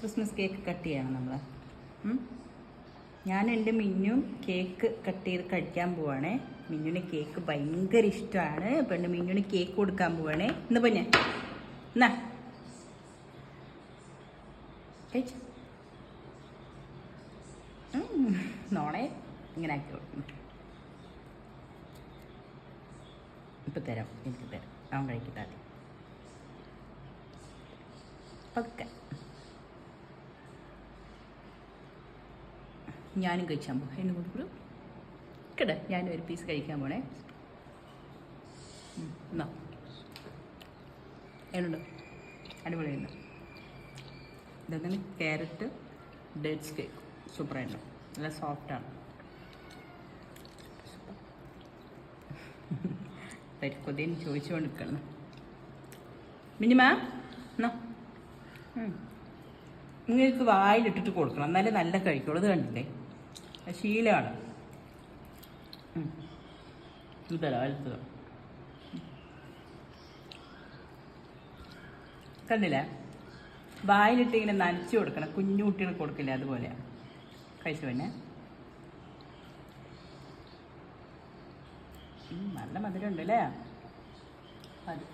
Christmas cake cut ചെയ്യണം നമ്മൾ ഞാൻ എന്റെ മിന്നും കേക്ക് കട്ട് ചെയ്ത് കഴിക്കാൻ പോവാണേ. മിന്നുവിന് കേക്ക് ഭയങ്കര ഇഷ്ടമാണ്. എന്റെ മിന്നുന് കേക്ക് കൊടുക്കാൻ പോവാണേ. ഇന്ന് ഞാൻ എന്നാ നോണേ. ഇങ്ങനെ ആക്കി കൊടുക്കും ഇപ്പം തരാം. എനിക്ക് തരാം. അവൻ കഴിക്കട്ടെ പതുക്കെ ഞാനും കഴിച്ചാൽ പോകാം എന്നെ കൂടും കിട ഞാനും ഒരു പീസ് കഴിക്കാൻ പോണേ. എന്നാ എന്നുണ്ട് അടിപൊളിയുണ്ട് ഇതങ്ങനെ ക്യാരറ്റ് ഡേറ്റ്സ് കേക്ക്. സൂപ്പറായിട്ട് നല്ല സോഫ്റ്റാണ് കൊതിയും ചോദിച്ചുകൊണ്ട് നിൽക്കണം മിനിമ എന്നാ. നിങ്ങൾക്ക് വായിലിട്ടിട്ട് കൊടുക്കണം. എന്നാലേ നല്ല കഴിക്കുള്ളൂ. അത് കണ്ടില്ലേ? ശീലമാണ് ഉം. ഇത് തരാം അടുത്തത് കണ്ടില്ലേ? വായിലിട്ട് ഇങ്ങനെ നനച്ചു കൊടുക്കണം. കുഞ്ഞു കുട്ടികൾക്ക് കൊടുക്കില്ല അതുപോലെ. കഴിച്ചു പിന്നെ നല്ല മധുരം ഉണ്ട് അല്ലേ? അത്